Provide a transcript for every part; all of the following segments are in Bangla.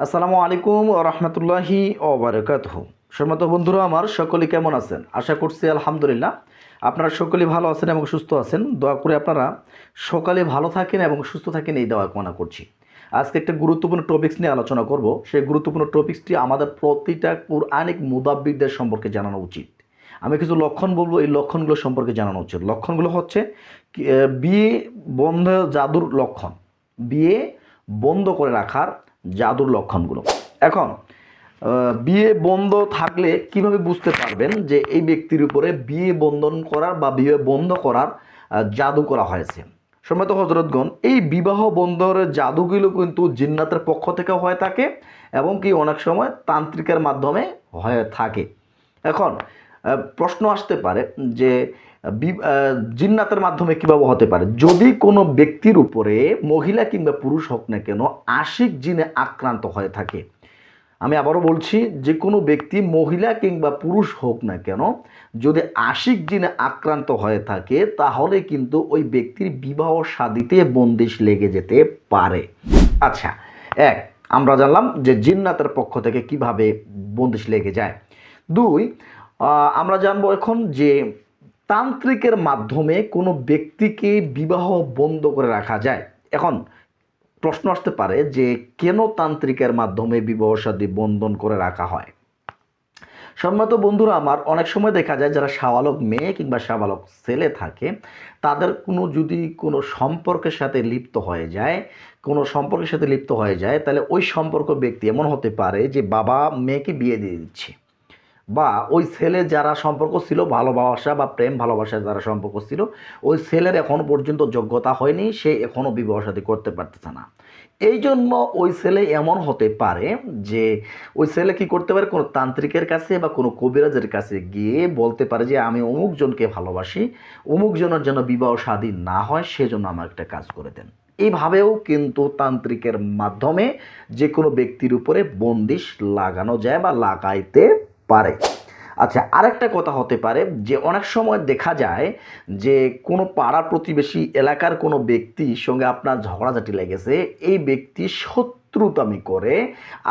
আসসালামু আলাইকুম ও রহমতুল্লাহি ও বারকাতহ। সম্মত বন্ধুরা, আমার সকলে কেমন আছেন? আশা করছি আলহামদুলিল্লাহ। আপনারা সকলেই ভালো আছেন এবং সুস্থ আছেন। দয়া করে আপনারা সকালে ভালো থাকেন এবং সুস্থ থাকেন এই দেওয়া কামনা করছি। আজকে একটা গুরুত্বপূর্ণ টপিক্স নিয়ে আলোচনা করব। সেই গুরুত্বপূর্ণ টপিক্সটি আমাদের প্রতিটা কোরআনিক মুদাব্বিকদের সম্পর্কে জানানো উচিত। আমি কিছু লক্ষণ বলব, এই লক্ষণগুলো সম্পর্কে জানানো উচিত। লক্ষণগুলো হচ্ছে বিয়ে বন্ধ জাদুর লক্ষণ। বিয়ে বন্ধ করে রাখার জাদুর লক্ষণগুলো। এখন বিয়ে বন্ধ থাকলে কীভাবে বুঝতে পারবেন যে এই ব্যক্তির উপরে বিয়ে বন্ধন করার বা বিয়ে বন্ধ করার জাদু করা হয়েছে? সম্মত হজরতগণ এই বিবাহ বন্ধের জাদুগুলো কিন্তু জিন্নাতের পক্ষ থেকে হয়ে থাকে এবং কি অনেক সময় তান্ত্রিকের মাধ্যমে হয়ে থাকে। এখন প্রশ্ন আসতে পারে যে জিন্নাতের মাধ্যমে কীভাবে হতে পারে? যদি কোনো ব্যক্তির উপরে, মহিলা কিংবা পুরুষ হোক না কেন, আশিক জিনে আক্রান্ত হয়ে থাকে, আমি আবারও বলছি, যে কোনো ব্যক্তি, মহিলা কিংবা পুরুষ হোক না কেন, যদি আশিক জিনে আক্রান্ত হয়ে থাকে, তাহলে কিন্তু ওই ব্যক্তির বিবাহ শাদিতে বন্দিশ লেগে যেতে পারে। আচ্ছা এক, আমরা জানলাম যে জিন্নাতের পক্ষ থেকে কীভাবে বন্দিশ লেগে যায়। দুই আমরা জানব এখন যে তান্ত্রিকের মাধ্যমে কোনো ব্যক্তিকে বিবাহ বন্ধ করে রাখা যায়। এখন প্রশ্ন আসতে পারে যে কেন তান্ত্রিকের মাধ্যমে বিবাহ শাদী বন্ধন করে রাখা হয়? সম্মত বন্ধুরা আমার অনেক সময় দেখা যায় যারা সাবালক মেয়ে কিংবা সাবালক ছেলে থাকে, তাদের কোনো যদি কোনো সম্পর্কের সাথে লিপ্ত হয়ে যায়, কোনো সম্পর্কের সাথে লিপ্ত হয়ে যায়, তাহলে ওই সম্পর্ক ব্যক্তি এমন হতে পারে যে বাবা মেয়েকে বিয়ে দিয়ে দিচ্ছে। বা ওই ছেলে যারা সম্পর্ক ছিল ভালোবাসা বা প্রেম ভালোবাসা যারা সম্পর্ক ছিল, ওই ছেলের এখনও পর্যন্ত যোগ্যতা হয়নি, সে এখনও বিবাহ সাথী করতে পারতেছে না। এই জন্য ওই ছেলে এমন হতে পারে যে ওই ছেলে কি করতে পারে, কোনো তান্ত্রিকের কাছে বা কোনো কবিরাজের কাছে গিয়ে বলতে পারে যে, আমি অমুক জনকে ভালোবাসি, অমুক জনের যেন বিবাহ স্বাধীন না হয়, সেজন্য আমার একটা কাজ করে দেন। এইভাবেও কিন্তু তান্ত্রিকের মাধ্যমে যে কোনো ব্যক্তির উপরে বন্দিশ লাগানো যায় বা লাগাইতে পারে। আচ্ছা আরেকটা কথা হতে পারে যে, অনেক সময় দেখা যায় যে, কোনো পাড়া প্রতিবেশী এলাকার কোনো ব্যক্তির সঙ্গে আপনার ঝগড়াঝাটি লেগেছে। এই ব্যক্তি শত্রুতামি করে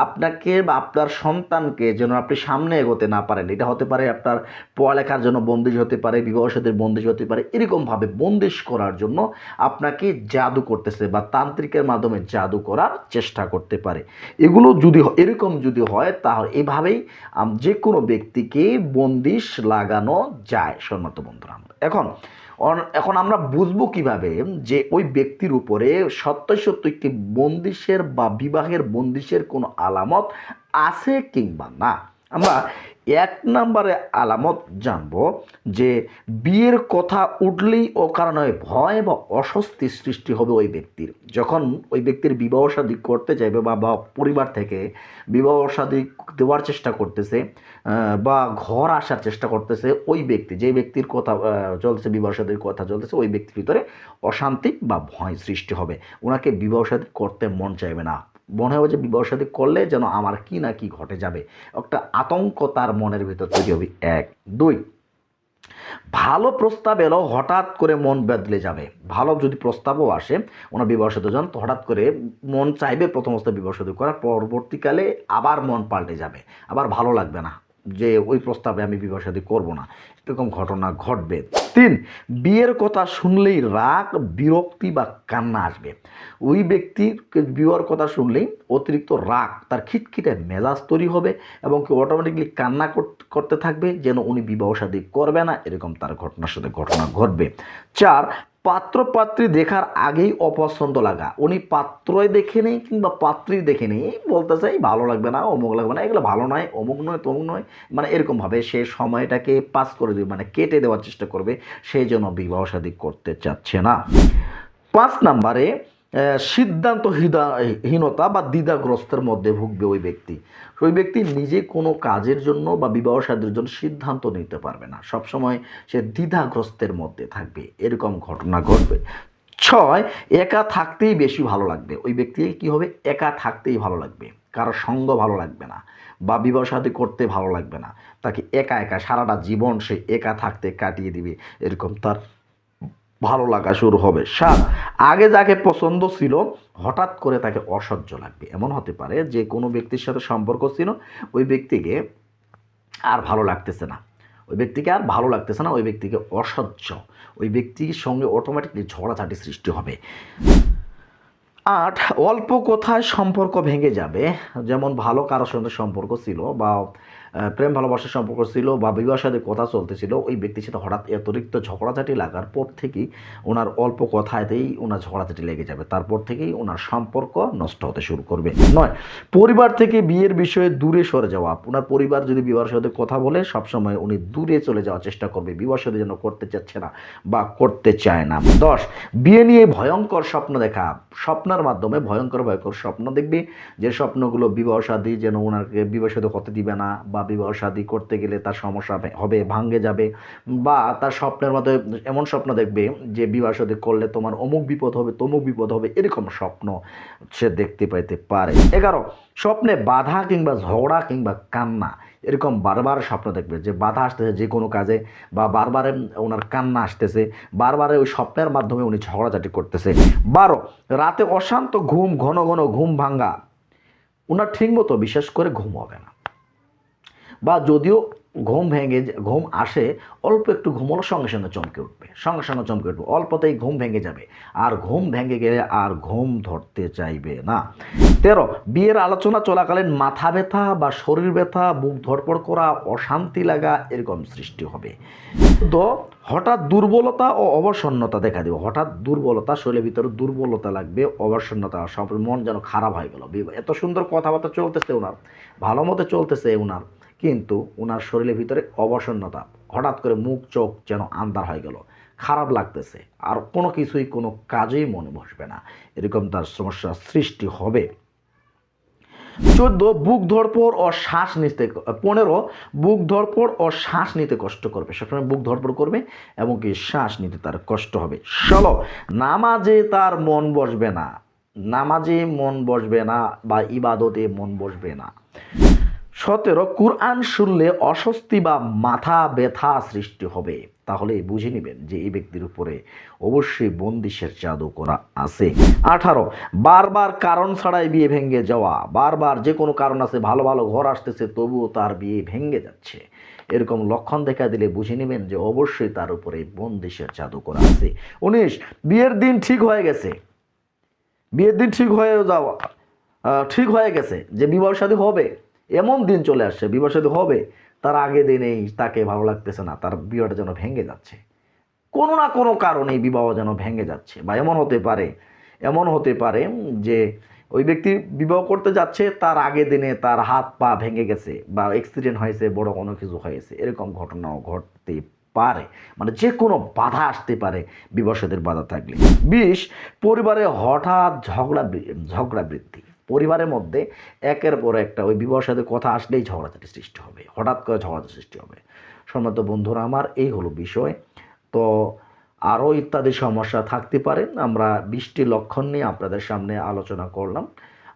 আপনাকে বা আপনার সন্তানকে যেন আপনি সামনে এগোতে না পারেন এটা হতে পারে আপনার পড়ালেখার জন্য বন্দিশ হতে পারে বিবাহ সাথে বন্দিশ হতে পারে, এরকমভাবে বন্দিশ করার জন্য আপনাকে জাদু করতেছে বা তান্ত্রিকের মাধ্যমে জাদু করার চেষ্টা করতে পারে এগুলো যদি এরকম যদি হয়, তাহলে এভাবেই যে কোনো ব্যক্তিকে বন্দিশ লাগানো যায় সম্মত বন্ধুরা। এখন এখন আমরা বুঝব কীভাবে যে ওই ব্যক্তির উপরে সত্য সত্য একটি বন্দিশের বা বিবাহের বন্দিশের কোনো আলামত আছে কিংবা না। আমরা এক নম্বরে আলামত জানব যে বিয়ের কথা উঠলেই ও কারণে ভয় বা অস্বস্তি সৃষ্টি হবে ওই ব্যক্তির। যখন ওই ব্যক্তির বিবাহ করতে চাইবে বা বা পরিবার থেকে বিবাহ শাদী দেওয়ার চেষ্টা করতেছে বা ঘর আসার চেষ্টা করতেছে, ওই ব্যক্তি, যে ব্যক্তির কথা চলছে, বিবাহ কথা চলতেছে, ওই ব্যক্তির ভিতরে অশান্তি বা ভয় সৃষ্টি হবে। ওনাকে বিবাহ করতে মন চাইবে না। মনে হবে যে বিবাহ শাদী করলে যেন আমার কি না কি ঘটে যাবে। একটা আতঙ্ক তার মনের ভিতর তৈরি হবে। এক। দুই, ভালো প্রস্তাব এলো, হঠাৎ করে মন বদলে যাবে। ভালো যদি প্রস্তাবও আসে ওনার বিবাহ সাথে যান তো হঠাৎ করে মন চাইবে প্রথম বিবাহ সাথে করার, পরবর্তীকালে আবার মন পাল্টে যাবে। আবার ভালো লাগবে না যে ওই প্রস্তাবে আমি বিবাহ সাথে করব না। এরকম ঘটনা ঘটবে। তিন, বিয়ের কথা শুনলেই রাগ, বিরক্তি বা কান্না আসবে। ওই ব্যক্তির বিয়ের কথা শুনলেই অতিরিক্ত রাগ, তার খিটখিটে মেজাজ তৈরি হবে এবং কি অটোমেটিকলি কান্না কর- করতে থাকবে যেন উনি বিবাহ শাদী করবে না, এরকম তার ঘটনার সাথে ঘটনা ঘটবে। চার পাত্র পাত্রী দেখার আগেই অপছন্দ লাগা। উনি পাত্রই দেখে নেই কিংবা পাত্রী দেখে নেই, বলতে চাই ভালো লাগবে না, অমুক লাগবে না, এগুলো ভালো নয়, অমুক নয়, তমুক নয় মানে এরকমভাবে সে সময়টাকে পাস করে দেবে মানে কেটে দেওয়ার চেষ্টা করবে, সেই জন্য বিবাহ শাদী করতে চাচ্ছে না। পাঁচ নাম্বারে সিদ্ধান্ত হীনতা বা দ্বিধাগ্রস্তের মধ্যে ভুগবে ওই ব্যক্তি। ওই ব্যক্তি নিজে কোনো কাজের জন্য বা বিবাহ সাদের জন্য সিদ্ধান্ত নিতে পারবে না। সবসময় সে দ্বিধাগ্রস্তের মধ্যে থাকবে। এরকম ঘটনা ঘটবে। ছয়, একা থাকতেই বেশি ভালো লাগবে। ওই ব্যক্তি কি হবে? একা থাকতেই ভালো লাগবে। কারও সঙ্গ ভালো লাগবে না। বা বিবাহ সাথী করতে ভালো লাগবে না। তাকে একা একা সারাটা জীবন সে একা থাকতে কাটিয়ে দিবে, এরকম তার ভালো লাগা শুরু হবে। সাত, আগে যাকে পছন্দ ছিল, হঠাৎ করে তাকে অসহ্য লাগবে। এমন হতে পারে যে কোনো ব্যক্তির সাথে সম্পর্ক ছিল, ওই ব্যক্তিকে আর ভালো লাগতেছে না। ওই ব্যক্তিকে আর ভালো লাগতেছে না, ওই ব্যক্তিকে অসহ্য। ওই ব্যক্তির সঙ্গে অটোমেটিকলি ঝগড়াঝাটি সৃষ্টি হবে। আট অল্প কোথায় সম্পর্ক ভেঙে যাবে। যেমন ভালো কারোর সঙ্গে সম্পর্ক ছিল বা প্রেম, ভালোবাসার সম্পর্ক ছিল বা বিবাহ সাথে কথা চলতেছিল, ওই ব্যক্তির সাথে হঠাৎ অতিরিক্ত ঝগড়াঝাটি লাগার পর থেকেই ওনার অল্প কথাতেই ওনার ঝগড়াঝাটি লেগে যাবে। তারপর থেকেই ওনার সম্পর্ক নষ্ট হতে শুরু করবে। নয়, পরিবার থেকে বিয়ের বিষয়ে দূরে সরে যাওয়া। ওনার পরিবার যদি বিবাহের সাথে কথা বলে, সবসময় উনি দূরে চলে যাওয়ার চেষ্টা করবে। বিবাহ সাথে যেন করতে চাচ্ছে না বা করতে চায় না। দশ, বিয়ে নিয়ে ভয়ঙ্কর স্বপ্ন দেখা। স্বপ্নের মাধ্যমে ভয়ঙ্কর ভয়ঙ্কর স্বপ্ন দেখবে। যে স্বপ্নগুলো বিবাহ শাদী যেন ওনাকে বিবাহ সাথে হতে দিবে না বা বিবাহ শাদী করতে গেলে তার সমস্যা হবে- ভাঙ্গে যাবে বা তার স্বপ্নের মধ্যে এমন স্বপ্ন দেখবে যে বিবাহ শাদী করলে তোমার অমুক বিপদ হবে, তমুক বিপদ হবে, এরকম স্বপ্ন সে দেখতে পাইতে পারে। এগারো, স্বপ্নে বাধা কিংবা ঝগড়া কিংবা কান্না, এরকম বারবার স্বপ্ন দেখবে যে বাধা আসতেছে যে কোনো কাজে বা বারবারে ওনার কান্না আসতেছে, বারবারে ওই স্বপ্নের মাধ্যমে উনি ঝগড়াঝাটি করতেছে। বারো, রাতে অশান্ত ঘুম, ঘন ঘন ঘুম ভাঙ্গা ওনার ঠিকমতো বিশেষ করে ঘুম হবে না। বা যদিও ঘুম ভেঙে ঘুম আসে, অল্প একটু ঘুম হলো সঙ্গে সঙ্গে চমকে উঠবে, সঙ্গে সঙ্গে চমকে উঠবে, অল্পতেই ঘুম ভেঙে যাবে। আর ঘুম ভেঙে গেলে আর ঘুম ধরতে চাইবে না। তেরো, বিয়ের আলোচনা চলাকালীন মাথা ব্যথা বা শরীর ব্যথা বুক ধরপড় করা, অশান্তি লাগা, এরকম সৃষ্টি হবে। তো হঠাৎ দুর্বলতা ও অবসন্নতা দেখা দেবে। হঠাৎ দুর্বলতা, শরীরের ভিতরে দুর্বলতা লাগবে, অবসন্নতা, সব মন যেন খারাপ হয়ে গেল। এত সুন্দর কথাবার্তা চলতেছে ওনার, ভালো মতো চলতেছে ওনার। কিন্তু ওনার শরীরের ভিতরে অবসন্নতা। হঠাৎ করে মুখ, চোখ যেন আন্দার হয়ে গেল। খারাপ লাগতেছে। আর কোনো কিছুই কোনো কাজেই মনে বসবে না। এরকম তার সমস্যার সৃষ্টি হবে। চোদ্দ, বুক ধরপড় ও শ্বাস নিতে পনেরো, বুক ধরপড় ও শ্বাস নিতে কষ্ট করবে। সবসময় বুক ধরপড় করবে এবং কি শ্বাস নিতে তার কষ্ট হবে। ষোলো, নামাজে তার মন বসবে না। নামাজে মন বসবে না বা ইবাদতে মন বসবে না। সতেরো, কুরআন শুনলে অস্বস্তি বা মাথা ব্যথা সৃষ্টি হবে। তাহলে বুঝে নেবেন যে এই ব্যক্তির উপরে অবশ্যই বন্দিশের জাদু করা আছে। আঠারো, বারবার কারণ ছাড়াই বিয়ে ভেঙে যাওয়া। বারবার যে কোনো কারণ আছে, ভালো ভালো ঘর আসতেছে, তবুও তার বিয়ে ভেঙে যাচ্ছে। এরকম লক্ষণ দেখা দিলে বুঝে নেবেন যে অবশ্যই তার উপরে বন্দিশের জাদু করা আছে। উনিশ, বিয়ের দিন ঠিক হয়ে গেছে। বিয়ের দিন ঠিক হয়ে যাওয়া ঠিক হয়ে গেছে যে বিবাহ শাদী হবে। এমন দিন চলে আসছে, বিবাহ শাদী হবে, তার আগে দিনেই তাকে ভালো লাগতেছে না, তার বিবাহটা যেন ভেঙে যাচ্ছে। কোনো না কোনো কারণে বিবাহ যেন ভেঙে যাচ্ছে, বা এমন হতে পারে, এমন হতে পারে যে ওই ব্যক্তি বিবাহ করতে যাচ্ছে, তার আগে দিনে তার হাত পা ভেঙে গেছে, বা অ্যাক্সিডেন্ট হয়েছে, বড় কোনো কিছু হয়েছে, এরকম ঘটনাও ঘটতে পারে। মানে যে কোনো বাধা আসতে পারে বিবাসদের বাধা থাকলে। বিশ, পরিবারে হঠাৎ ঝগড়া ঝগড়া বৃদ্ধি। পরিবারের মধ্যে একের পর একটা ওই বিবাহের সাথে কথা আসলেই ঝগড়াঝাটি সৃষ্টি হবে, হঠাৎ করে ঝগড়াঝাটি সৃষ্টি হবে। সম্মত বন্ধুরা, আমার এই হলো বিষয়। তো আরও ইত্যাদি সমস্যা থাকতে পারে, আমরা বৃষ্টির লক্ষণ নিয়ে আপনাদের সামনে আলোচনা করলাম।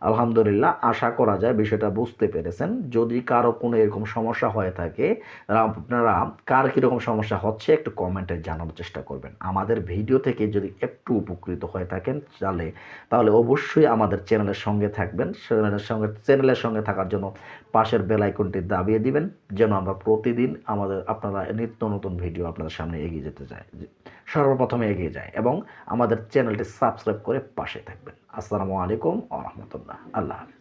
আলহামদুলিল্লাহ, আশা করা যায় বিষয়টা বুঝতে পেরেছেন। যদি কারও কোনো এরকম সমস্যা হয়ে থাকে আপনারা কার কীরকম সমস্যা হচ্ছে একটু কমেন্টে জানানোর চেষ্টা করবেন। আমাদের ভিডিও থেকে যদি একটু উপকৃত হয়ে থাকেন, তাহলে তাহলে অবশ্যই আমাদের চ্যানেলের সঙ্গে থাকবেন। চ্যানেলের সঙ্গে চ্যানেলের সঙ্গে থাকার জন্য পাশের বেল আইকনটি দাবিয়ে দিবেন, যেন আমরা প্রতিদিন আমাদের আপনারা নিত্য নতুন ভিডিও আপনাদের সামনে এগিয়ে যেতে চাই। সর্বপ্রথমে এগিয়ে যায় এবং আমাদের চ্যানেলটি সাবস্ক্রাইব করে পাশে থাকবেন। আসসালামু আলাইকুম আ রহমতুল্লাহ। আল্লাহ হাফিজ।